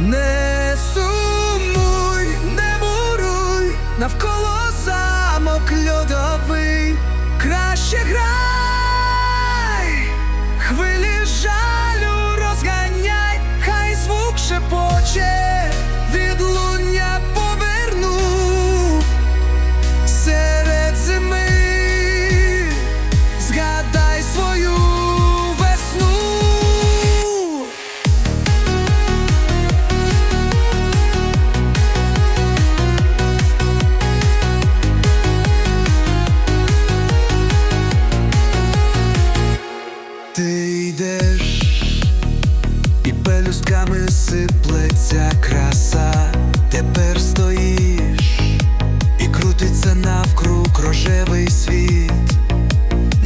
never Велика краса, тепер стоїш, і крутиться навкруг рожевий світ,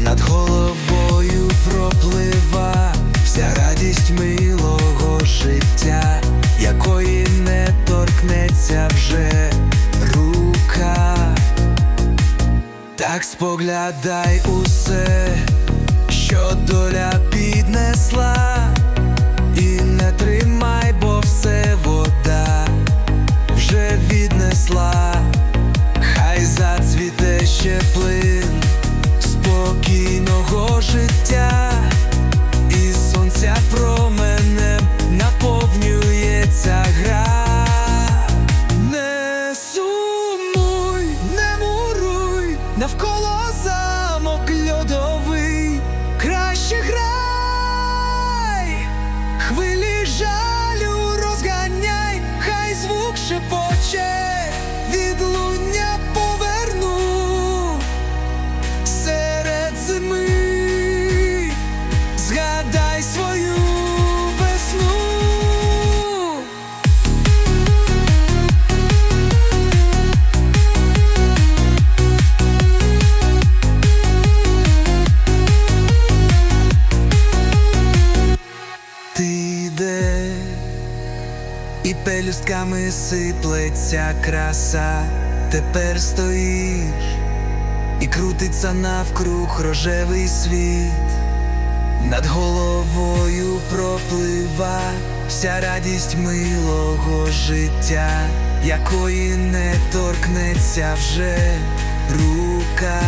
над головою проплива вся радість милого життя, якої не торкнеться вже рука, так споглядай усе, що доля піднесла. Ще плин спокійного життя, Ти йде, і пелюстками сиплеться краса, тепер стоїш, і крутиться навкруг рожевий світ, над головою проплива вся радість милого життя, якої не торкнеться вже рука.